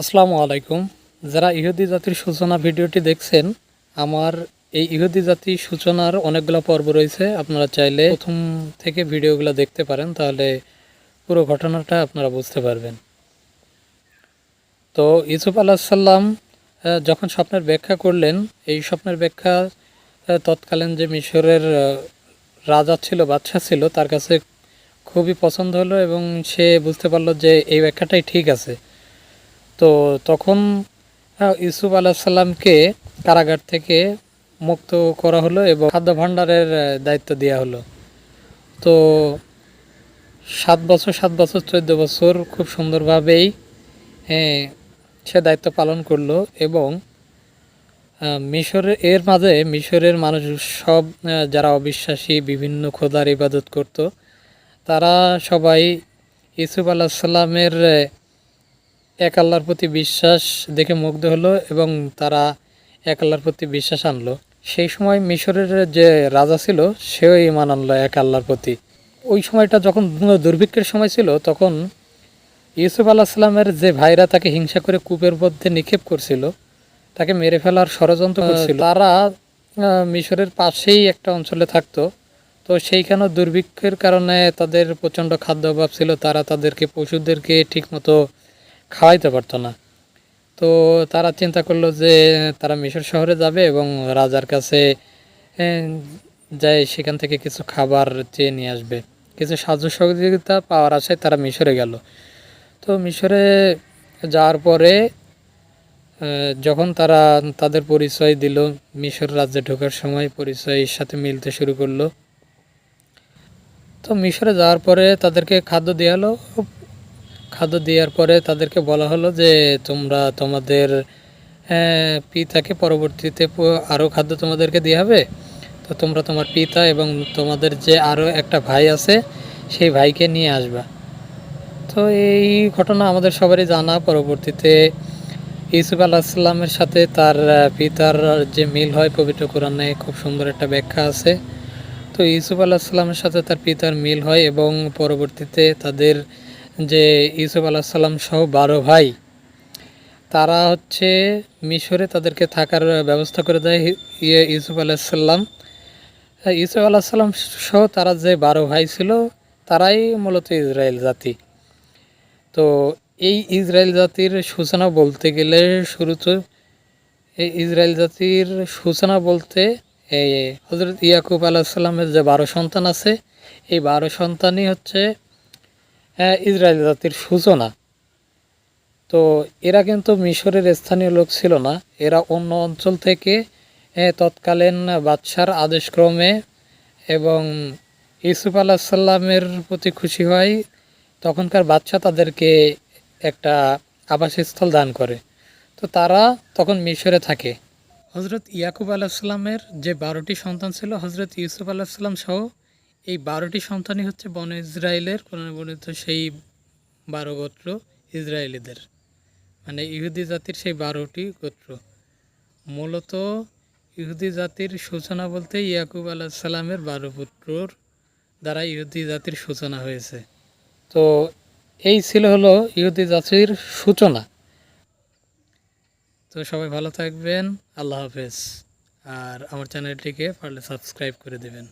আসসালামু আলাইকুম। যারা ইহুদি জাতির সূচনা ভিডিওটি দেখছেন, আমার এই ইহুদি জাতি সূচনার অনেকগুলো পর্ব রয়েছে। আপনারা চাইলে প্রথম থেকে ভিডিওগুলো দেখতে পারেন, তাহলে পুরো ঘটনাটা আপনারা বুঝতে পারবেন। তো ইউসুফ আলাহিসাল্লাম যখন স্বপ্নের ব্যাখ্যা করলেন, এই স্বপ্নের ব্যাখ্যা তৎকালীন যে মিশরের রাজা ছিল, বাদশাহ ছিল, তার কাছে খুবই পছন্দ হলো এবং সে বুঝতে পারল যে এই ব্যাখ্যাটাই ঠিক আছে। তো তখন ইউসুফ আলাহিসাল্লামকে কারাগার থেকে মুক্ত করা হলো এবং খাদ্য ভাণ্ডারের দায়িত্ব দেওয়া হলো। তো সাত বছর সাত বছর, চোদ্দ বছর খুব সুন্দরভাবেই সে দায়িত্ব পালন করল এবং মিশরের এর মাঝে মিশরের মানুষ সব যারা অবিশ্বাসী, বিভিন্ন খোদার ইবাদত করত, তারা সবাই ইসুফ আল্লাহ সাল্লামের এক আল্লাহর প্রতি বিশ্বাস দেখে মুগ্ধ হলো এবং তারা এক আল্লাহর প্রতি বিশ্বাস আনলো। সেই সময় মিশরের যে রাজা ছিল সেও ইমান আনলো এক আল্লাহর প্রতি। ওই সময়টা যখন দুর্ভিক্ষের সময় ছিল তখন ইউসুফ আল্লাহ সাল্লামের যে ভাইরা তাকে হিংসা করে কূপের মধ্যে নিক্ষেপ করছিল তাকে মেরে ফেলার ষড়যন্ত্র করছিল। তারা মিশরের পাশেই একটা অঞ্চলে থাকতো। তো সেইখানেও দুর্ভিক্ষের কারণে তাদের প্রচণ্ড খাদ্য অভাব ছিল। তারা তাদেরকে পশুদেরকে ঠিকমতো খাওয়াইতে পারতো না। তো তারা চিন্তা করল যে তারা মিশর শহরে যাবে এবং রাজার কাছে যায় সেখান থেকে কিছু খাবার চেয়ে নিয়ে আসবে। কিছু সাহায্য সহযোগিতা পাওয়ার আশায় তারা মিশরে গেল। তো মিশরে যাওয়ার পরে যখন তারা তাদের পরিচয় দিল, মিশর রাজ্যে ঢোকার সময় পরিচয়ের সাথে মিলতে শুরু করল। তো মিশরে যাওয়ার পরে তাদেরকে খাদ্য দেওয়া হলো। খাদ্য দেওয়ার পরে তাদেরকে বলা হলো যে, তোমরা তোমাদের পিতাকে পরবর্তীতে আরও খাদ্য তোমাদেরকে দেওয়া হবে। তো তোমরা তোমার পিতা এবং তোমাদের যে আরও একটা ভাই আছে, সেই ভাইকে নিয়ে আসবা। তো এই ঘটনা আমাদের সবারই জানা। পরবর্তীতে ইউসুফ আলাহিসাল্লামের সাথে তার পিতার যে মিল হয় পবিত্র কোরআনে খুব সুন্দর একটা ব্যাখ্যা আছে। তো ইউসুফ আলাহিসাল্লামের সাথে তার পিতার মিল হয় এবং পরবর্তীতে তাদের যে ইউসুফ আলাহিসাল্লাম সহ বারো ভাই তারা হচ্ছে মিশরে তাদেরকে থাকার ব্যবস্থা করে দেয় ইয়ে ইউসুফ আলাহিসাল্লাম হ্যাঁ, ইউসুফ আলাহিসাল্লাম সহ তারা যে বারো ভাই ছিল তারাই মূলত ইসরায়েল জাতি। তো এই ইসরায়েল জাতির সূচনা বলতে গেলে শুরুতে এই ইসরায়েল জাতির সূচনা বলতে এই হজরত ইয়াকুব আলাহিসাল্লামের যে বারো সন্তান আছে এই বারো সন্তানই হচ্ছে ইসরায়েল জাতির সূচনা। তো এরা কিন্তু মিশরের স্থানীয় লোক ছিল না। এরা অন্য অঞ্চল থেকে তৎকালীন বাদশার আদেশক্রমে এবং ইউসুফ আলাহিসাল্লামের প্রতি খুশি হয়, তখনকার বাদশা তাদেরকে একটা আবাসস্থল দান করে। তো তারা তখন মিশরে থাকে। হজরত ইয়াকুব আলাহিসাল্লামের যে বারোটি সন্তান ছিল হজরত ইউসুফ আলাহিসাল্লাম সহ এই বারোটি সন্তানই হচ্ছে বন ইসরায়েলের, কোরআনে বর্ণিত সেই বারো গোত্র ইসরায়েলিদের। মানে ইহুদি জাতির সেই বারোটি গোত্র। মূলত ইহুদি জাতির সূচনা বলতে ইয়াকুব আলাহিসাল্লামের বারো পুত্রর দ্বারা ইহুদি জাতির সূচনা হয়েছে। তো এই ছিল হলো ইহুদি জাতির সূচনা। তো সবাই ভালো থাকবেন, আল্লাহ হাফেজ। আর আমার চ্যানেলটিকে পারলে সাবস্ক্রাইব করে দেবেন।